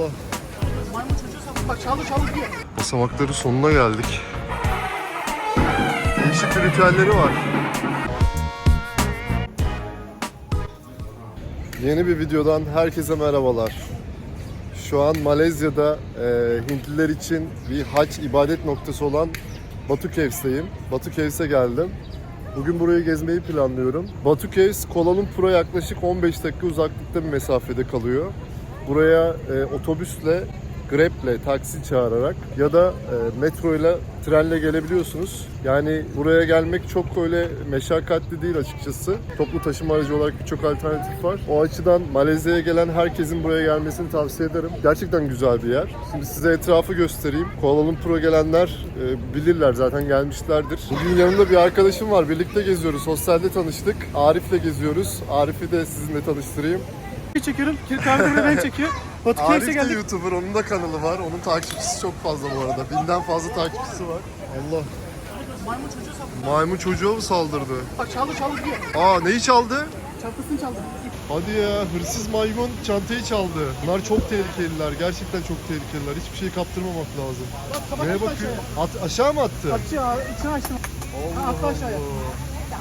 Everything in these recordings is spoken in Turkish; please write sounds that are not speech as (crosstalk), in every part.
Allah. Maymun çocuğu sapık bak çaldı çaldı diyor. Basamakların sonuna geldik. Değişik ritüelleri var. Yeni bir videodan herkese merhabalar. Şu an Malezya'da e, Hintliler için bir hac ibadet noktası olan Batu Caves'teyim. Batu Caves'e geldim. Bugün burayı gezmeyi planlıyorum. Batu Caves, Kuala Lumpur'a yaklaşık 15 dakika uzaklıkta bir mesafede kalıyor. Buraya e, otobüsle, Grab'le, taksi çağırarak ya da e, metro ile trenle gelebiliyorsunuz. Yani buraya gelmek çok öyle meşakkatli değil açıkçası. Toplu taşıma aracı olarak birçok alternatif var. O açıdan Malezya'ya gelen herkesin buraya gelmesini tavsiye ederim. Gerçekten güzel bir yer. Şimdi size etrafı göstereyim. Kuala Lumpur'a gelenler e, bilirler zaten gelmişlerdir. Bugün yanımda bir arkadaşım var. Birlikte geziyoruz. Hostelde tanıştık. Arif'le geziyoruz. Arif'i de sizinle tanıştırayım. Çekiyorum. Kilit abi de ben çekiyor. Batu Arif de geldik. YouTuber, onun da kanalı var. Onun takipçisi çok fazla bu arada. Binden fazla takipçisi var. Allah. Maymun çocuğu sapık Maymun çocuğa mı saldırdı? bak çaldı çaldı diyor. Aa neyi çaldı? Çantasını çaldı. Hadi ya hırsız maymun çantayı çaldı. Bunlar çok tehlikeliler. Gerçekten çok tehlikeliler. Hiçbir şey kaptırmamak lazım. Bak Neye bakıyor? aşağıya. At, aşağı mı attı? Aşağı, içine açtım. Allah Ha, attı aşağıya. Allah.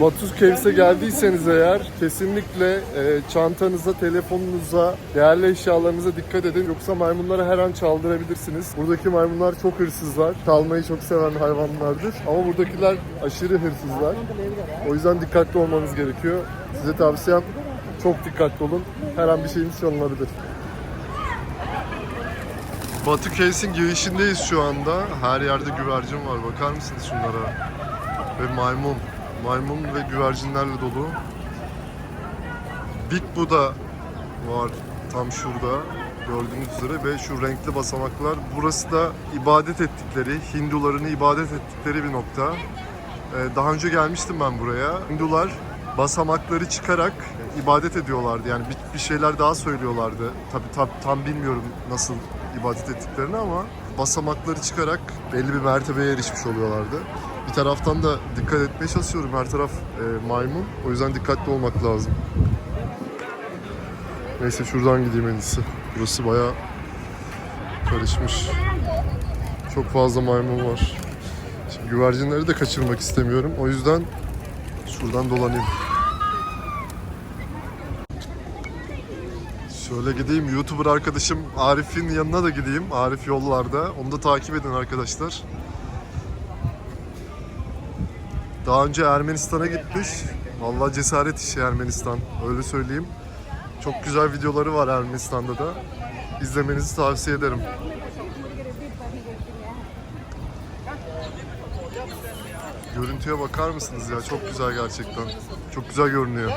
Batus Caves'e geldiyseniz eğer kesinlikle e, çantanıza, telefonunuza, değerli eşyalarınıza dikkat edin. Yoksa maymunlara her an çaldırabilirsiniz. Buradaki maymunlar çok hırsızlar. Çalmayı çok seven hayvanlardır. Ama buradakiler aşırı hırsızlar. O yüzden dikkatli olmanız gerekiyor. Size tavsiyem çok dikkatli olun. Her an bir şeyiniz çalınabilir. Batu Caves'in girişindeyiz şu anda. Her yerde güvercin var. Bakar mısınız şunlara? Ve maymun. Maymun ve güvercinlerle dolu. Big Buddha var tam şurada gördüğünüz üzere ve şu renkli basamaklar. Burası da ibadet ettikleri, Hinduların ibadet ettikleri bir nokta. Ee, Daha önce gelmiştim ben buraya. Hindular basamakları çıkarak ibadet ediyorlardı. Yani bir, bir şeyler daha söylüyorlardı. Tabii tam, tam bilmiyorum nasıl ibadet ettiklerini ama basamakları çıkarak belli bir mertebeye erişmiş oluyorlardı. Bir taraftan da dikkat etmeye çalışıyorum. Her taraf e, maymun. O yüzden dikkatli olmak lazım. Neyse şuradan gideyim en iyisi. Burası bayağı karışmış. Çok fazla maymun var. Şimdi güvercinleri de kaçırmak istemiyorum. O yüzden şuradan dolanayım. Şöyle gideyim. YouTuber arkadaşım Arif'in yanına da gideyim. Arif yollarda. Onu da takip edin arkadaşlar. Daha önce Ermenistan'a gitmiş. Vallahi cesaret işi Ermenistan. Öyle söyleyeyim. Çok güzel videoları var Ermenistan'da da. İzlemenizi tavsiye ederim. Görüntüye bakar mısınız ya? Çok güzel gerçekten. Çok güzel görünüyor.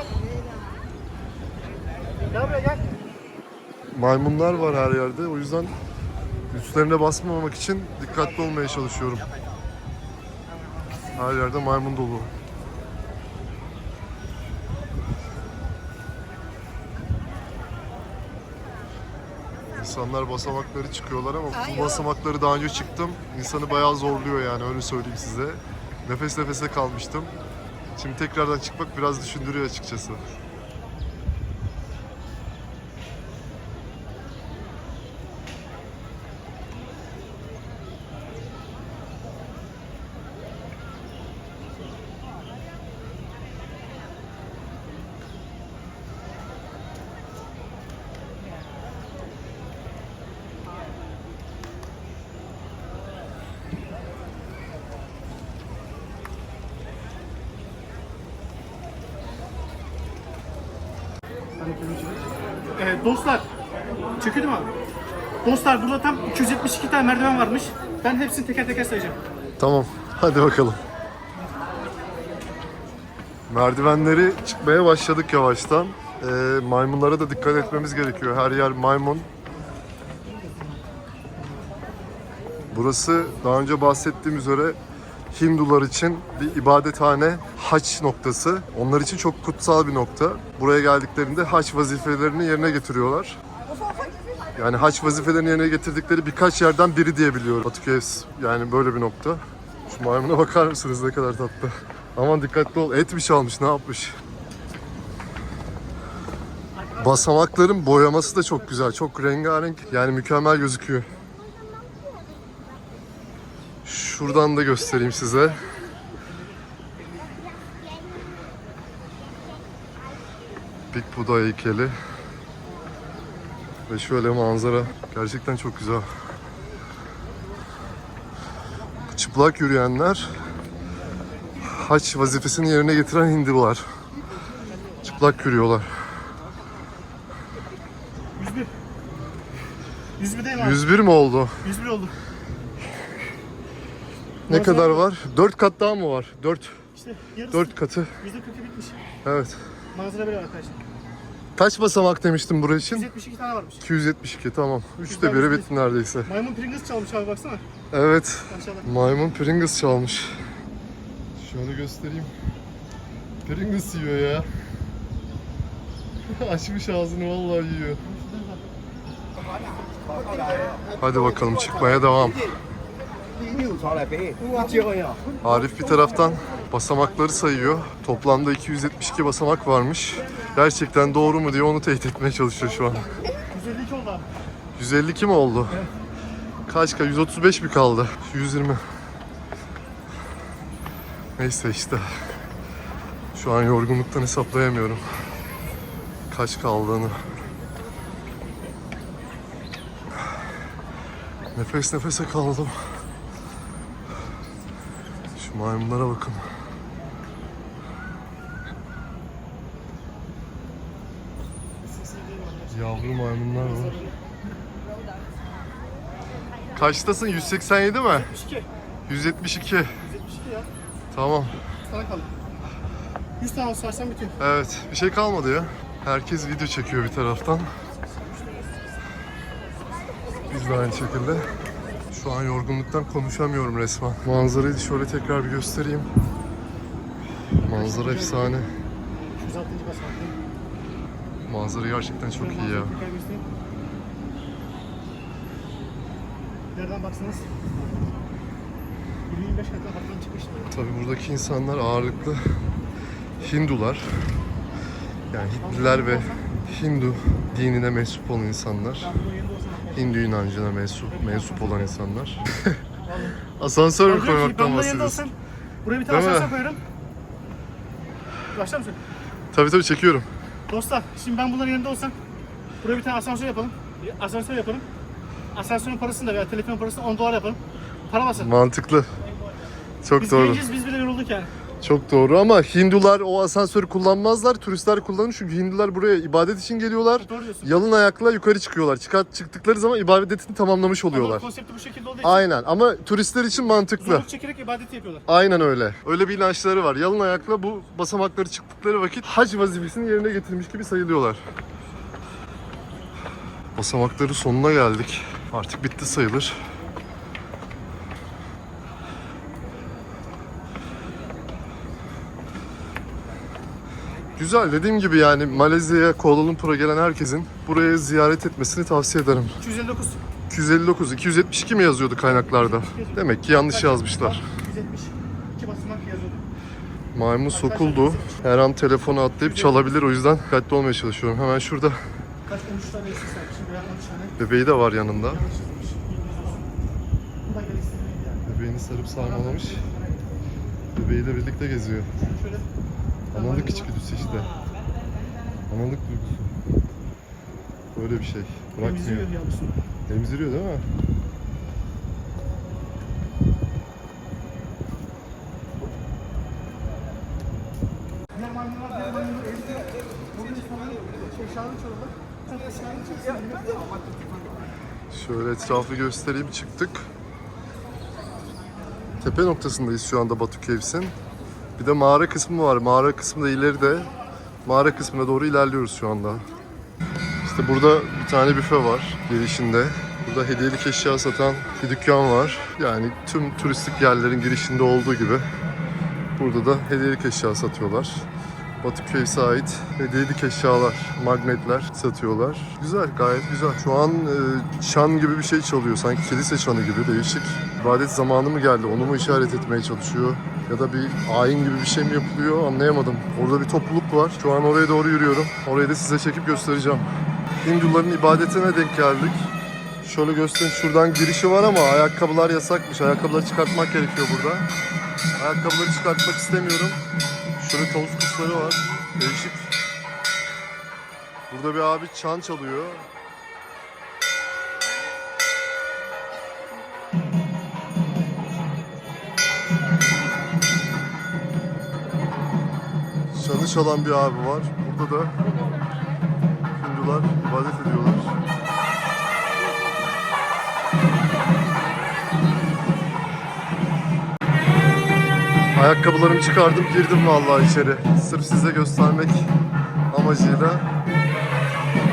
Maymunlar var her yerde. O yüzden üstlerine basmamak için dikkatli olmaya çalışıyorum. Her yerde maymun dolu. İnsanlar basamakları çıkıyorlar ama bu basamakları daha önce çıktım. İnsanı bayağı zorluyor yani öyle söyleyeyim size. Nefes nefese kalmıştım. Şimdi tekrardan çıkmak biraz düşündürüyor açıkçası. Dostlar. Çekiyorum abi. Dostlar burada tam 272 tane merdiven varmış. Ben hepsini teker teker sayacağım. Tamam, hadi bakalım. Merdivenleri çıkmaya başladık yavaştan. Ee, maymunlara da dikkat etmemiz gerekiyor. Her yer maymun. Burası daha önce bahsettiğim üzere Hindular için bir ibadethane, haç noktası. Onlar için çok kutsal bir nokta. Buraya geldiklerinde haç vazifelerini yerine getiriyorlar. Yani haç vazifelerini yerine getirdikleri birkaç yerden biri diyebiliyorum. Batu Caves yani böyle bir nokta. Şu maymuna bakar mısınız ne kadar tatlı. Aman dikkatli ol. Et mi çalmış ne yapmış? Basamakların boyaması da çok güzel. Çok rengarenk. Yani mükemmel gözüküyor. Şuradan da göstereyim size. Big Buddha heykeli. Ve şöyle manzara. Gerçekten çok güzel. Çıplak yürüyenler haç vazifesini yerine getiren Hindular. Çıplak yürüyorlar. 101. 101 değil mi abi? 101 mi oldu? 101 oldu. Ne kadar var? 4 kat daha mı var? 4 İşte yarısı. 4 katı. %40'ı bitmiş. Evet. Manzara böyle arkadaşlar. Kaç basamak demiştim burası için? 172 tane varmış. 272 tamam. Üçte biri bitti neredeyse. Maymun Pringles çalmış abi baksana. Evet. Aşağıda. Maymun Pringles çalmış. Şöyle göstereyim. Pringles yiyor ya. (laughs) Açmış ağzını vallahi yiyor. Hadi bakalım çıkmaya devam. Arif bir taraftan basamakları sayıyor. Toplamda 272 basamak varmış. Gerçekten doğru mu diye onu teyit etmeye çalışıyor şu an. 152 oldu abi. 152 mi oldu? Kaç ka? 135 mi kaldı? 120. Neyse işte. Şu an yorgunluktan hesaplayamıyorum. Kaç kaldığını. Nefes nefese kaldım. Maymunlara bakın. Yavru maymunlar var. Kaçtasın? 187 mi? 102. 172. 172 ya. Tamam. Sana kaldı. 100 tane sarsan bitiyor. Evet. Bir şey kalmadı ya. Herkes video çekiyor bir taraftan. Biz de aynı şekilde. Şu an yorgunluktan konuşamıyorum resmen. Manzarayı da şöyle tekrar bir göstereyim. Manzara efsane. 106. basamak. Manzara gerçekten çok iyi ya. Nereden baksanız 25 katı hafiften çıkmıştı. Tabii buradaki insanlar ağırlıklı Hindular. Yani Hintliler ve Hindu dinine mensup olan insanlar. Hindu inancına mensup, mensup olan insanlar. (laughs) Asansör mü koymaktan bahsediyorsun? buraya bir tane Değil mi? asansör koyarım. Başlar mısın? Tabii tabii çekiyorum. Dostlar şimdi ben bunların yerinde olsam buraya bir tane asansör yapalım. Bir asansör yapalım. Asansörün parasını da veya telefonun parasını 10 dolar yapalım. Para basın. Mantıklı. Çok Biz doğru. genciz biz bile yorulduk yani. Çok doğru ama Hindular o asansörü kullanmazlar. Turistler kullanır çünkü Hindular buraya ibadet için geliyorlar. Doğru diyorsun. Yalın ayakla yukarı çıkıyorlar. Çıkar, çıktıkları zaman ibadetini tamamlamış oluyorlar. Onların konsepti bu şekilde olduğu için Aynen ama turistler için mantıklı. zorluk çekerek ibadeti yapıyorlar. Aynen öyle. Öyle bir inançları var. Yalın ayakla bu basamakları çıktıkları vakit hac vazifesini yerine getirmiş gibi sayılıyorlar. Basamakların sonuna geldik. Artık bitti sayılır. Güzel dediğim gibi yani Malezya'ya Kuala Lumpur'a gelen herkesin buraya ziyaret etmesini tavsiye ederim. 259. 259, 272 mi yazıyordu kaynaklarda? Demek ki yanlış yazmışlar. 270. İki basamak yazıyordu. Maymun sokuldu. Her an telefonu atlayıp çalabilir o yüzden dikkatli olmaya çalışıyorum. Hemen şurada Kaç 13 tane eksik saymışım veya 13 tane bebeği de var yanında. Bebeğini sarıp sarmalamış. Bebeğiyle birlikte geziyor. Şöyle Analık içgüdüsü işte. Analık duygusu. Böyle bir şey. Bırakmıyor. emziriyor yavrusunu. Emziriyor değil mi? Şöyle etrafı göstereyim çıktık. Tepe noktasındayız şu anda Batu Cave's'in. Bir de mağara kısmı var. Mağara kısmı da ileride. Mağara kısmına doğru ilerliyoruz şu anda. İşte burada bir tane büfe var girişinde. Burada hediyelik eşya satan bir dükkan var. Yani tüm turistik yerlerin girişinde olduğu gibi burada da hediyelik eşya satıyorlar. Batı Cave'se ait hediyelik eşyalar, magnetler satıyorlar. Güzel, gayet güzel. Şu an e, çan gibi bir şey çalıyor. Sanki kilise çanı gibi değişik. İbadet zamanı mı geldi? Onu mu işaret etmeye çalışıyor? Ya da bir ayin gibi bir şey mi yapılıyor? Anlayamadım. Orada bir topluluk var. Şu an oraya doğru yürüyorum. Orayı da size çekip göstereceğim. Hinduların ibadetine denk geldik. Şöyle göstereyim. Şuradan girişi var ama ayakkabılar yasakmış. Ayakkabıları çıkartmak gerekiyor burada. Ayakkabıları çıkartmak istemiyorum. Şöyle tavus kuşları var. Değişik. Burada bir abi çan çalıyor. Çanı çalan bir abi var. Burada da Hindular ibadet ediyorlar. Ayakkabılarımı çıkardım girdim vallahi içeri. Sırf size göstermek amacıyla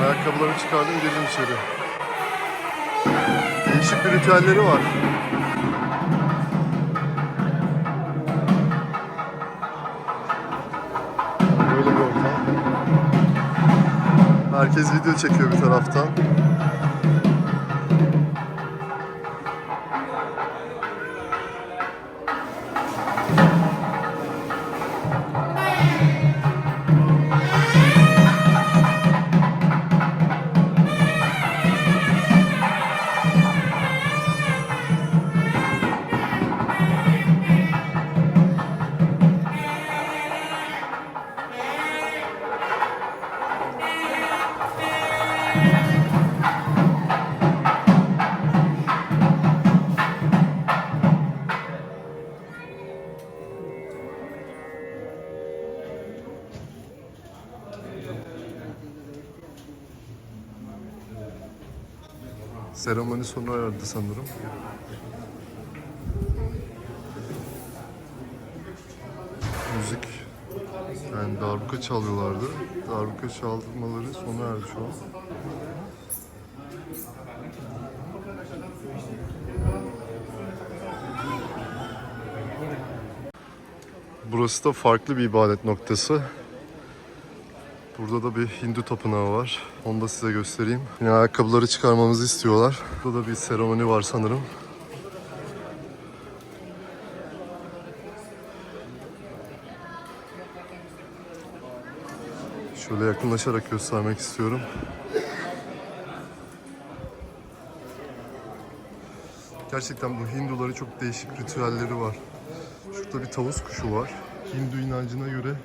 ayakkabılarımı çıkardım girdim içeri. Değişik bir ritüelleri var. Böyle bir ortam. Herkes video çekiyor bir taraftan. Seremoni sona erdi sanırım. Müzik yani darbuka çalıyorlardı. Darbuka çalmaları sona erdi şu an. Burası da farklı bir ibadet noktası. Burada da bir Hindu tapınağı var. Onu da size göstereyim. Yine ayakkabıları çıkarmamızı istiyorlar. Burada da bir seremoni var sanırım. Şöyle yakınlaşarak göstermek istiyorum. Gerçekten bu Hinduların çok değişik ritüelleri var. Şurada bir tavus kuşu var. Hindu inancına göre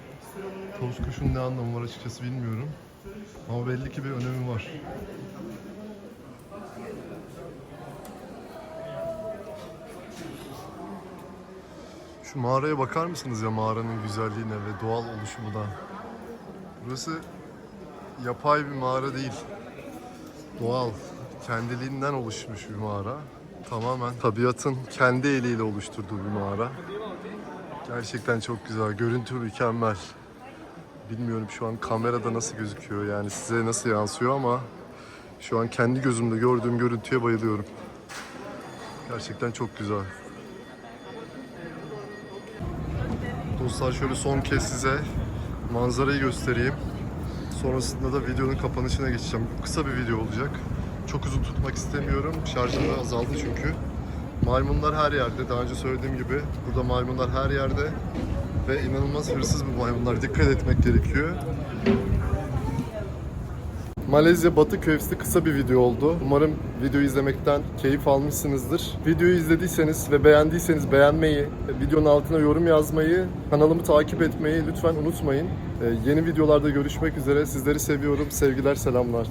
Tavus kuşun ne anlamı var açıkçası bilmiyorum. Ama belli ki bir önemi var. Şu mağaraya bakar mısınız ya mağaranın güzelliğine ve doğal oluşumuna? Burası yapay bir mağara değil. Doğal, kendiliğinden oluşmuş bir mağara. Tamamen tabiatın kendi eliyle oluşturduğu bir mağara. Gerçekten çok güzel, görüntü mükemmel. Bilmiyorum şu an kamerada nasıl gözüküyor yani size nasıl yansıyor ama şu an kendi gözümle gördüğüm görüntüye bayılıyorum. Gerçekten çok güzel. Dostlar şöyle son kez size manzarayı göstereyim. Sonrasında da videonun kapanışına geçeceğim. Bu kısa bir video olacak. Çok uzun tutmak istemiyorum. Şarjım da azaldı çünkü. Maymunlar her yerde. Daha önce söylediğim gibi burada maymunlar her yerde ve inanılmaz hırsız bu maymunlar. Dikkat etmek gerekiyor. Malezya Batı Köyüsü kısa bir video oldu. Umarım videoyu izlemekten keyif almışsınızdır. Videoyu izlediyseniz ve beğendiyseniz beğenmeyi, videonun altına yorum yazmayı, kanalımı takip etmeyi lütfen unutmayın. Ee, Yeni videolarda görüşmek üzere. Sizleri seviyorum. Sevgiler, selamlar.